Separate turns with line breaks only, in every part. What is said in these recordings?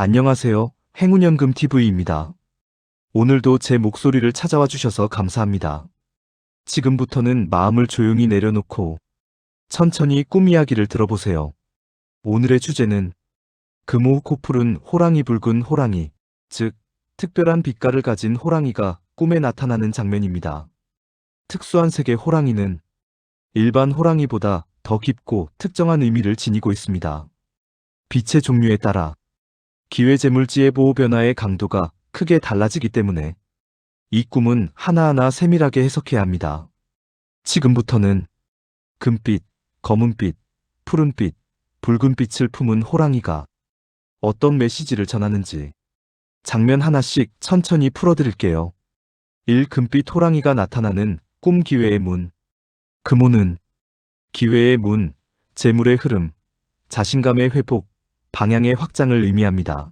안녕하세요. 행운연금 TV입니다. 오늘도 제 목소리를 찾아와 주셔서 감사합니다. 지금부터는 마음을 조용히 내려놓고 천천히 꿈 이야기를 들어보세요. 오늘의 주제는 금호 코풀은 호랑이 붉은 호랑이, 즉 특별한 빛깔을 가진 호랑이가 꿈에 나타나는 장면입니다. 특수한 색의 호랑이는 일반 호랑이보다 더 깊고 특정한 의미를 지니고 있습니다. 빛의 종류에 따라 기회재물지의 보호 변화의 강도가 크게 달라지기 때문에 이 꿈은 하나하나 세밀하게 해석해야 합니다. 지금부터는 금빛, 검은빛, 푸른빛, 붉은빛을 품은 호랑이가 어떤 메시지를 전하는지 장면 하나씩 천천히 풀어드릴게요. 1. 금빛 호랑이가 나타나는 꿈 기회의 문. 금호는 기회의 문, 재물의 흐름, 자신감의 회복, 방향의 확장을 의미합니다.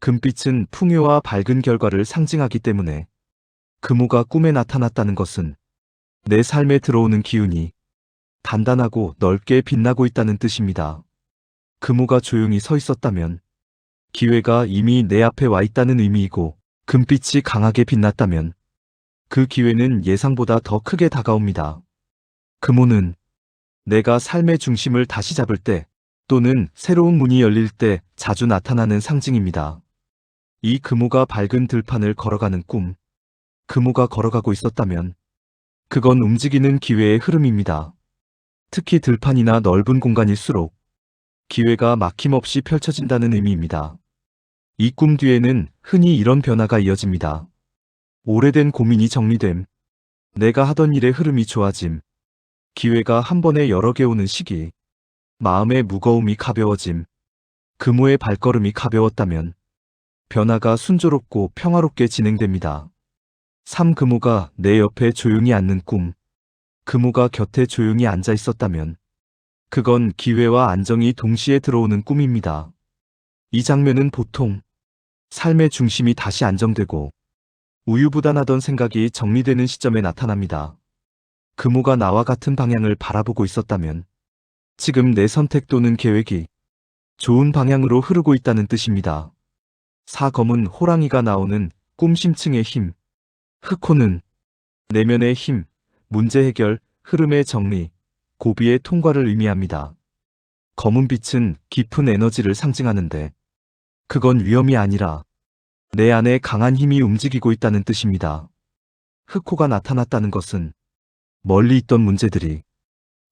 금빛은 풍요와 밝은 결과를 상징하기 때문에 금호가 꿈에 나타났다는 것은 내 삶에 들어오는 기운이 단단하고 넓게 빛나고 있다는 뜻입니다. 금호가 조용히 서 있었다면 기회가 이미 내 앞에 와 있다는 의미이고 금빛이 강하게 빛났다면 그 기회는 예상보다 더 크게 다가옵니다. 금호는 내가 삶의 중심을 다시 잡을 때 또는 새로운 문이 열릴 때 자주 나타나는 상징입니다. 이 금호가 밝은 들판을 걸어가는 꿈. 금호가 걸어가고 있었다면 그건 움직이는 기회의 흐름입니다. 특히 들판이나 넓은 공간일수록 기회가 막힘없이 펼쳐진다는 의미입니다. 이 꿈 뒤에는 흔히 이런 변화가 이어집니다. 오래된 고민이 정리됨. 내가 하던 일의 흐름이 좋아짐. 기회가 한 번에 여러 개 오는 시기. 마음의 무거움이 가벼워짐. 금호의 발걸음이 가벼웠다면 변화가 순조롭고 평화롭게 진행됩니다. 3. 금호가 내 옆에 조용히 앉는 꿈. 금호가 곁에 조용히 앉아 있었다면 그건 기회와 안정이 동시에 들어오는 꿈입니다. 이 장면은 보통 삶의 중심이 다시 안정되고 우유부단하던 생각이 정리되는 시점에 나타납니다. 금호가 나와 같은 방향을 바라보고 있었다면 지금 내 선택 또는 계획이 좋은 방향으로 흐르고 있다는 뜻입니다. 사검은 호랑이가 나오는 꿈 심층의 힘, 흑호는 내면의 힘, 문제 해결, 흐름의 정리, 고비의 통과를 의미합니다. 검은 빛은 깊은 에너지를 상징하는데 그건 위험이 아니라 내 안에 강한 힘이 움직이고 있다는 뜻입니다. 흑호가 나타났다는 것은 멀리 있던 문제들이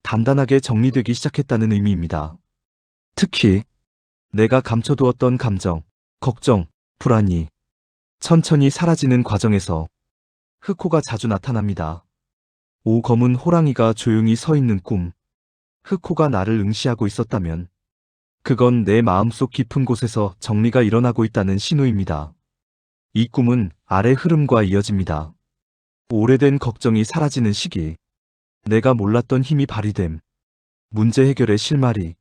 단단하게 정리되기 시작했다는 의미입니다. 특히 내가 감춰두었던 감정, 걱정, 불안이 천천히 사라지는 과정에서 흑호가 자주 나타납니다. 오 검은 호랑이가 조용히 서 있는 꿈. 흑호가 나를 응시하고 있었다면 그건 내 마음속 깊은 곳에서 정리가 일어나고 있다는 신호입니다. 이 꿈은 아래 흐름과 이어집니다. 오래된 걱정이 사라지는 시기. 내가 몰랐던 힘이 발휘됨. 문제 해결의 실마리.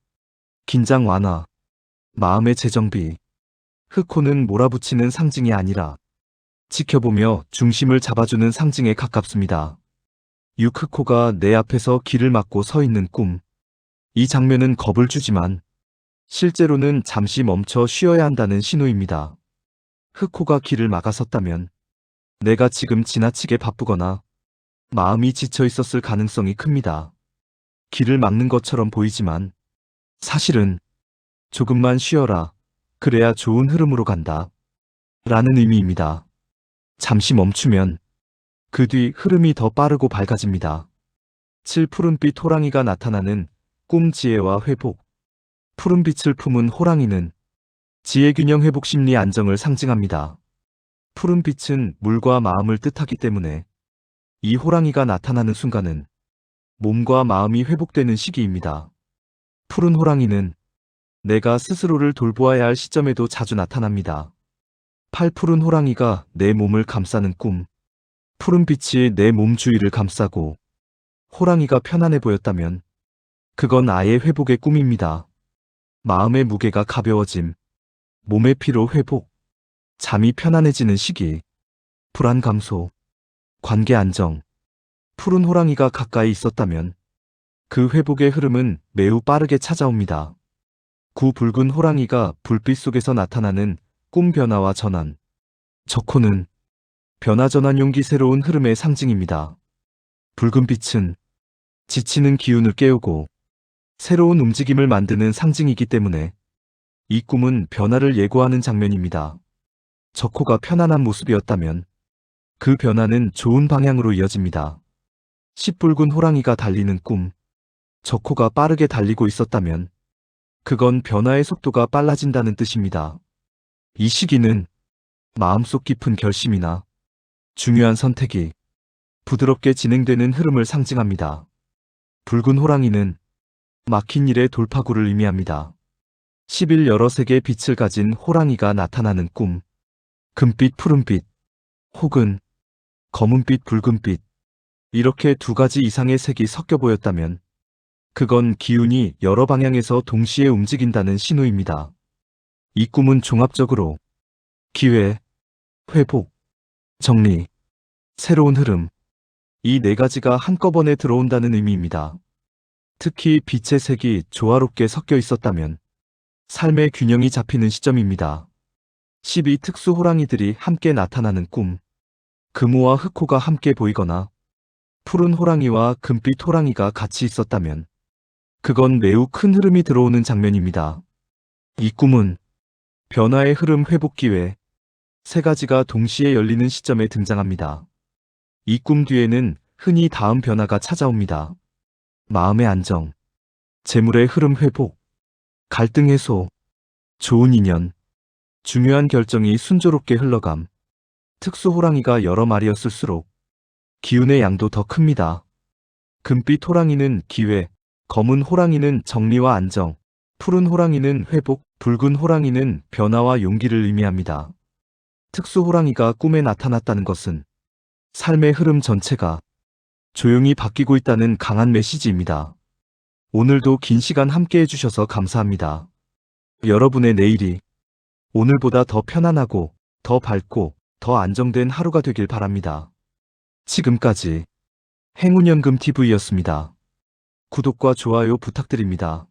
긴장 완화. 마음의 재정비. 흑호는 몰아붙이는 상징이 아니라 지켜보며 중심을 잡아주는 상징에 가깝습니다. 육흑호가 내 앞에서 길을 막고 서 있는 꿈. 이 장면은 겁을 주지만 실제로는 잠시 멈춰 쉬어야 한다는 신호입니다. 흑호가 길을 막아섰다면 내가 지금 지나치게 바쁘거나 마음이 지쳐 있었을 가능성이 큽니다. 길을 막는 것처럼 보이지만 사실은 조금만 쉬어라. 그래야 좋은 흐름으로 간다. 라는 의미입니다. 잠시 멈추면 그 뒤 흐름이 더 빠르고 밝아집니다. 7. 푸른빛 호랑이가 나타나는 꿈 지혜와 회복. 푸른빛을 품은 호랑이는 지혜균형 회복 심리 안정을 상징합니다. 푸른빛은 물과 마음을 뜻하기 때문에 이 호랑이가 나타나는 순간은 몸과 마음이 회복되는 시기입니다. 푸른 호랑이는 내가 스스로를 돌보아야 할 시점에도 자주 나타납니다. 팔푸른 호랑이가 내 몸을 감싸는 꿈. 푸른 빛이 내 몸 주위를 감싸고 호랑이가 편안해 보였다면 그건 아예 회복의 꿈입니다. 마음의 무게가 가벼워짐, 몸의 피로 회복, 잠이 편안해지는 시기, 불안 감소, 관계 안정, 푸른 호랑이가 가까이 있었다면 그 회복의 흐름은 매우 빠르게 찾아옵니다. 구 붉은 호랑이가 불빛 속에서 나타나는 꿈 변화와 전환. 적호는 변화 전환 용기 새로운 흐름의 상징입니다. 붉은 빛은 지치는 기운을 깨우고 새로운 움직임을 만드는 상징이기 때문에 이 꿈은 변화를 예고하는 장면입니다. 적호가 편안한 모습이었다면 그 변화는 좋은 방향으로 이어집니다. 시붉은 호랑이가 달리는 꿈. 적호가 빠르게 달리고 있었다면 그건 변화의 속도가 빨라진다는 뜻입니다. 이 시기는 마음속 깊은 결심이나 중요한 선택이 부드럽게 진행되는 흐름을 상징합니다. 붉은 호랑이는 막힌 일의 돌파구를 의미합니다. 10일 여러 색의 빛을 가진 호랑이가 나타나는 꿈. 금빛, 푸른빛, 혹은 검은빛, 붉은빛. 이렇게 두 가지 이상의 색이 섞여 보였다면 그건 기운이 여러 방향에서 동시에 움직인다는 신호입니다. 이 꿈은 종합적으로 기회, 회복, 정리, 새로운 흐름, 이 네 가지가 한꺼번에 들어온다는 의미입니다. 특히 빛의 색이 조화롭게 섞여 있었다면 삶의 균형이 잡히는 시점입니다. 12 특수 호랑이들이 함께 나타나는 꿈. 금호와 흑호가 함께 보이거나 푸른 호랑이와 금빛 호랑이가 같이 있었다면 그건 매우 큰 흐름이 들어오는 장면입니다. 이 꿈은 변화의 흐름 회복 기회 세 가지가 동시에 열리는 시점에 등장합니다. 이 꿈 뒤에는 흔히 다음 변화가 찾아옵니다. 마음의 안정, 재물의 흐름 회복, 갈등 해소, 좋은 인연, 중요한 결정이 순조롭게 흘러감. 특수 호랑이가 여러 마리였을수록 기운의 양도 더 큽니다. 금빛 호랑이는 기회, 검은 호랑이는 정리와 안정, 푸른 호랑이는 회복, 붉은 호랑이는 변화와 용기를 의미합니다. 특수 호랑이가 꿈에 나타났다는 것은 삶의 흐름 전체가 조용히 바뀌고 있다는 강한 메시지입니다. 오늘도 긴 시간 함께 해주셔서 감사합니다. 여러분의 내일이 오늘보다 더 편안하고 더 밝고 더 안정된 하루가 되길 바랍니다. 지금까지 행운연금TV였습니다. 구독과 좋아요 부탁드립니다.